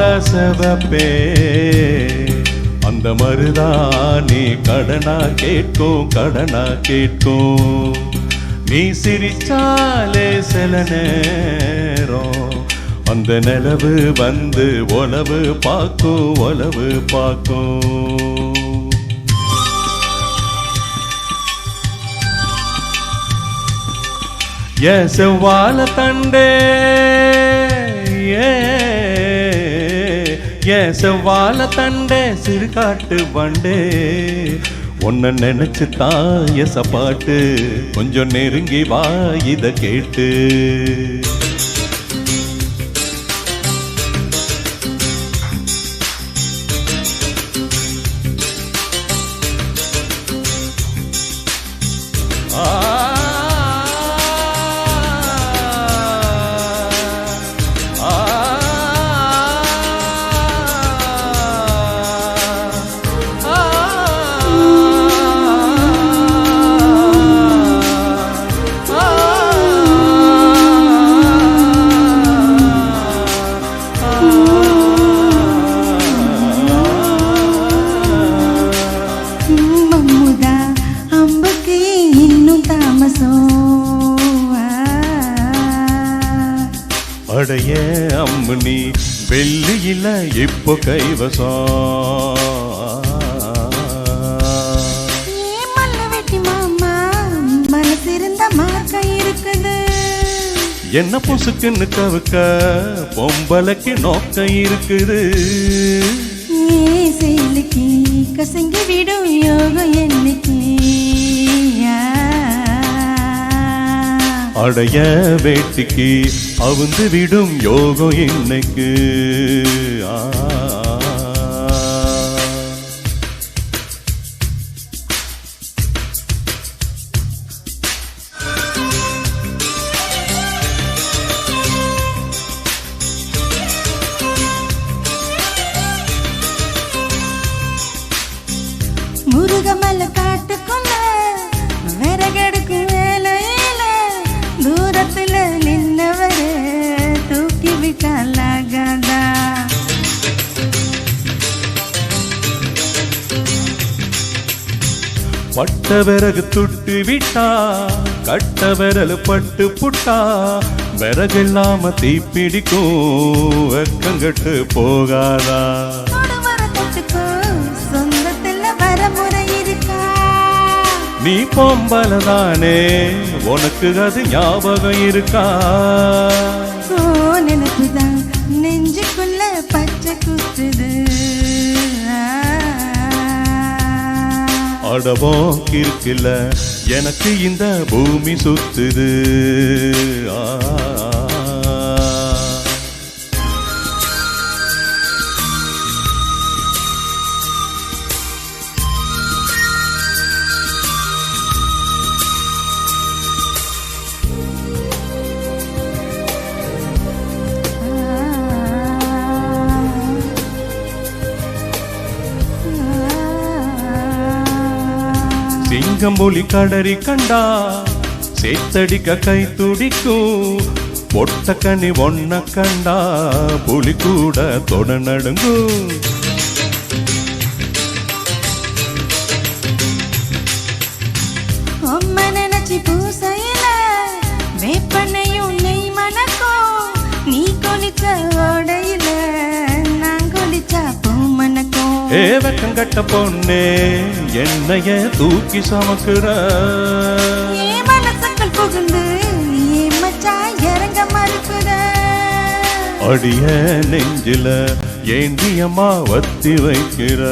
செவப்பே. அந்த மருதானே கடனா கேட்கும் கடனா கேட்கும். நீ சிரிச்சாலே சில நேரம் அந்த நிலவு வந்து உலவு பார்க்கும் உளவு பார்க்கும். ஏ செவ்வாழ தண்டே ஏ ஏ செவ்வாழ தண்டே சிறுகாட்டு வண்டே. உன்னை நினைச்சு தான் எச கொஞ்சம் நெருங்கி வா இத கேட்டு. அடைய அம்மனி வெள்ளியில இப்போ கைவசம் என்ன பொசுக்குன்னு கவுக்க பொம்பளைக்கு நோக்கம் இருக்குது. செயலுக்கு கசங்கி விடும் யோகம் என்னைக்கு? அடைய வேட்சிக்கு அவுந்து விடும் யோகம் இன்னைக்கு ஆ. பட்ட விறகு துட்டு விட்டா கட்ட விரல் பட்டு புட்டா விறகில்லாம தீப்பிடிக்கும் வெக்கங்கட்டு போகாதா? நீ பொம்பலதானே உனக்கு அது ஞாபகம் இருக்கா? ஓ நினைப்புதான் நெஞ்சுக்குள்ள பச்சை குத்துது. அடவோ கிறுக்கில்ல எனக்கு இந்த பூமி சுத்துது ஆ. சிங்கம் ஒளி கடறி கண்டா சேத்தடிக்க கை துடிக்கும் பொட்ட கனி ஒன்ன கண்டா புலி கூட தொட நடுங்கும் பூசையில வேப்பனையும் நெய் மணக்கும் நீ கொனிச்ச மணக்கும் ஏ வெக்கங்கட்ட பொண்ணே என்னைய தூக்கி சமக்குற. மனசுக்குள் புகுந்து இறங்க மறுக்குற அடிய நெஞ்சில ஏண்டியம்மா வத்தி வைக்கிற?